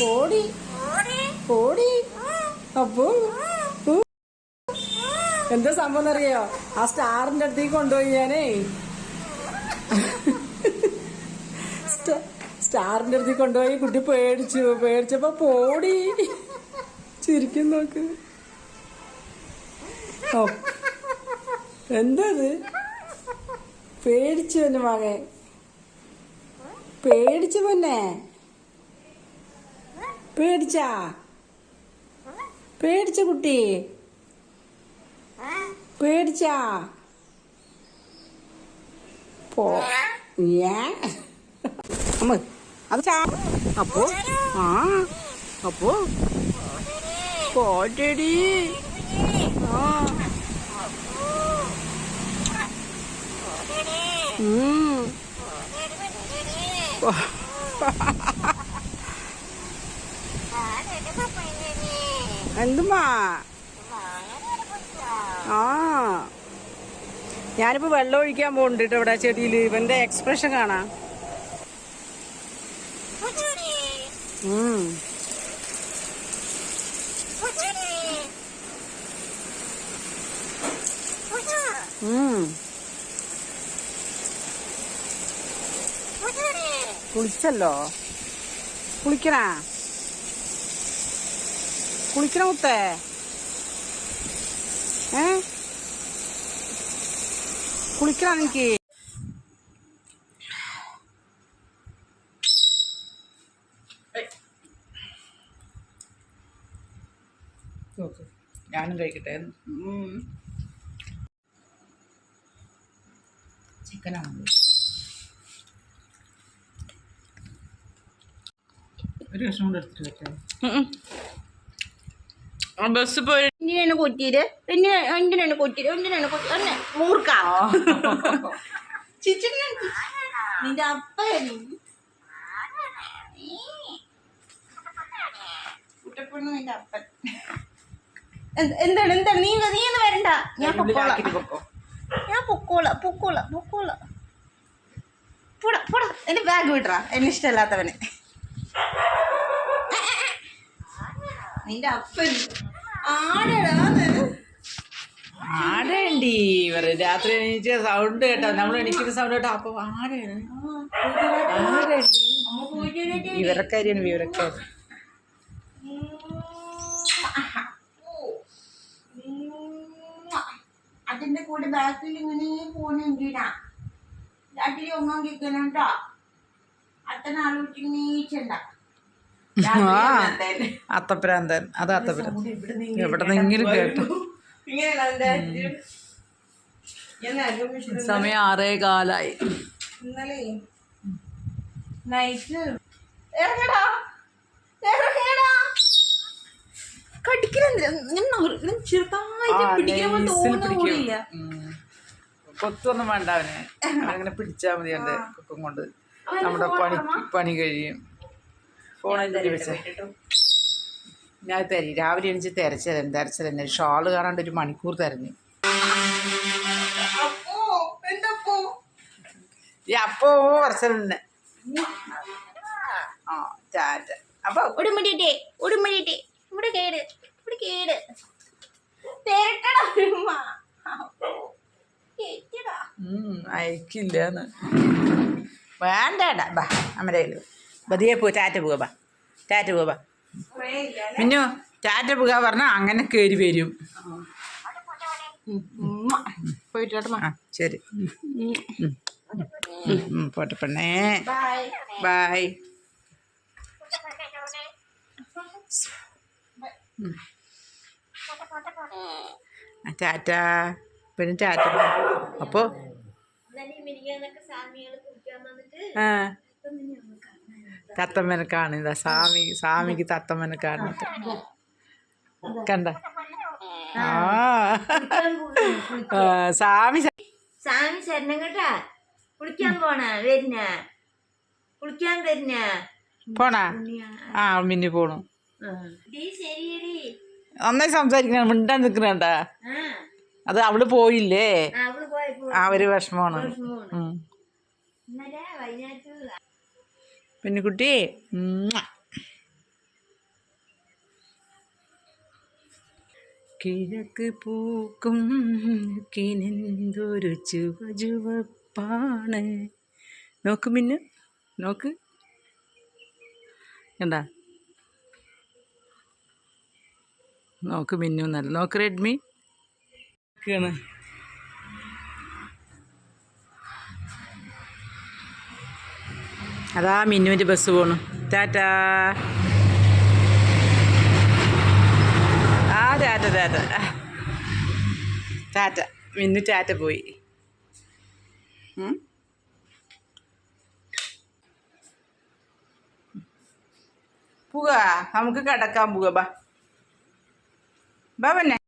പോടി. പോടി. അപ്പോ. എന്താ സംഭവം അറിയോ ആ സ്റ്റാറിന്റെ അടുത്തേക്ക് കൊണ്ടുപോയി ഞാനേ സ്റ്റാറിന്റെ അടുത്തേക്ക് കൊണ്ടുപോയി കുട്ടി പേടിച്ചു. പേടിച്ചപ്പോ പോടി. ചിരിക്കും നോക്ക്. ഓ. എന്താ ഇത്? പേടിച്ചു പിന്നെ മകൻ. പേടിച്ചു പൊന്നെ. പേടിച്ചാ? പേടിച്ച കുട്ടി? പേടിച്ചാ? പോ. ഏ? അമ്മ അത് ചാ. അപ്പോ? ആ അപ്പോ? പോട്ടടി. ആ. ഉം. എന്തുമാ? ആ. ഞാനിപ്പോ വെള്ളം ഒഴിക്കാൻ പോകുന്നുണ്ട് കേട്ടോ ഇവിടെ ചെടിയിൽ ഇവന്റെ എക്സ്പ്രഷൻ കാണാ. കുളിച്ചല്ലോ? കുളിക്കണ? കുളിക്കണ മുത്തേ? ഏ? കുളിക്കണം എനിക്ക് ഞാനും കഴിക്കട്ടെ. ചിക്കനാണ്. ഒരു കഷ്ണം കൂടെ എടുത്തിട്ട് വെക്കാം. ബസ് പോയി. എന്തിനാണ് കൊറ്റിയത് പിന്നെ എന്തിനാണ് കൊറ്റിയത് എന്തിനാണ് കൊറ്റിയത് എന്നെ മൂർക്ക ചിച്ചിനെ നിന്റെ അപ്പ കുട്ടപ്പെണ്ണു നിന്റെ അപ്പൻ. എന്ത്- എന്താണ്? എന്താണ്? നീ നീ ഒന്ന് വരണ്ട. ഞാൻ പൊക്കോളാം. ഞാൻ പൊക്കോളാം. പൊക്കോളാം. പൊക്കോളാം. പോടാ പോടാ. എന്റെ ബാഗ് വിട്ടറാ എന്നെ ഇഷ്ടമല്ലാത്തവനെ. നിന്റെ അപ്പൻ. ആടേണ്ടി. ഇവർ രാത്രി എണീച്ച സൗണ്ട് കേട്ടോ. നമ്മൾ എണീക്കുന്ന സൗണ്ട് കേട്ടോ. അപ്പൊ ആടേണ്ടി. വിവരക്കാരിയാണ് വിവരക്കാർ അതിന്റെ കൂടെ ബാക്കിൽ ഇങ്ങനെ പോണെങ്കിലാ രാത്രി ഒന്നാം കേൾക്കണം കേട്ടോ അത്ര ആലോചിച്ച് നീച്ചണ്ട ആ അത്തപ്രാന്തൻ. അത് അത്തപ്രാന്തൻ. എവിടെ കേട്ടു. സമയം ആറേ കാലായി കൊത്തൊന്നും വേണ്ട അവനെ. അങ്ങനെ പിടിച്ചാ മതി കൊക്കും കൊണ്ട്. നമ്മുടെ പണി പണി കഴിയും. ഫോണിൽ ഞാൻ തരി. രാവിലെ എണിച്ച് തെരച്ചത് തന്നെ ഷാൾ കാണാണ്ട് ഒരു മണിക്കൂർ തെരഞ്ഞു. അപ്പോ തന്നെ ആ അപ്പൊ ഇവിടെ കേട് ഇവിടെ കേട്. വേണ്ടേടാ ബാ നമ്മുടെ ബതിയെ പോ ടാറ്റ പോവാ ബാ. ടാറ്റ പോവാ ബാ. മിന്നു ടാറ്റ പോകാ പറഞ്ഞാൽ അങ്ങനെ കയറി വരും. ഉമ്മ. പോയിട്ട് വരട്ടെ, ഉമ്മ. ആ ശരി. പോട്ടെ പെണ്ണേ. Bye bye. ടാറ്റ. പിന്നെ ടാറ്റ. അപ്പോൾ ആ. തത്തമ്മനെ കാണുന്ന സ്വാമി സ്വാമിക്ക് തത്തമ്മനെ കാണുന്നത്. കണ്ട? സ്വാമി സ്വാമി ശരണം കേട്ടാ. കുളിക്കാൻ പോണ? വരുന്ന? കുളിക്കാൻ വരുന്ന? പോണാ? ആ മിന്നു പോണു. നന്നായി സംസാരിക്കണ മിണ്ടാൻ നിൽക്കണണ്ട അത് അവൾ പോയില്ലേ? ആ, ഒരു വിഷമമാണ്. ഇന്നലെ വൈകുന്നേരത്ത് പെൺകുട്ടി കിഴക്ക് പൂക്കും കിനെന്തൊരു ചുവ ചുവപ്പാണ്. നോക്ക് മിന്നു നോക്ക്. എന്താ നോക്ക് മിന്നു നല്ല നോക്ക് റെഡ്മി. ഒക്കെയാണ് അതാ മിന്നുവിന്റെ ബസ് പോണു. ടാറ്റാ. ആ ടാറ്റ ടാറ്റ. ടാറ്റ. മിന്നു ടാറ്റ പോയി? പോകാ. നമുക്ക് കിടക്കാൻ പോകാ. ബാ. ബാ പിന്നെ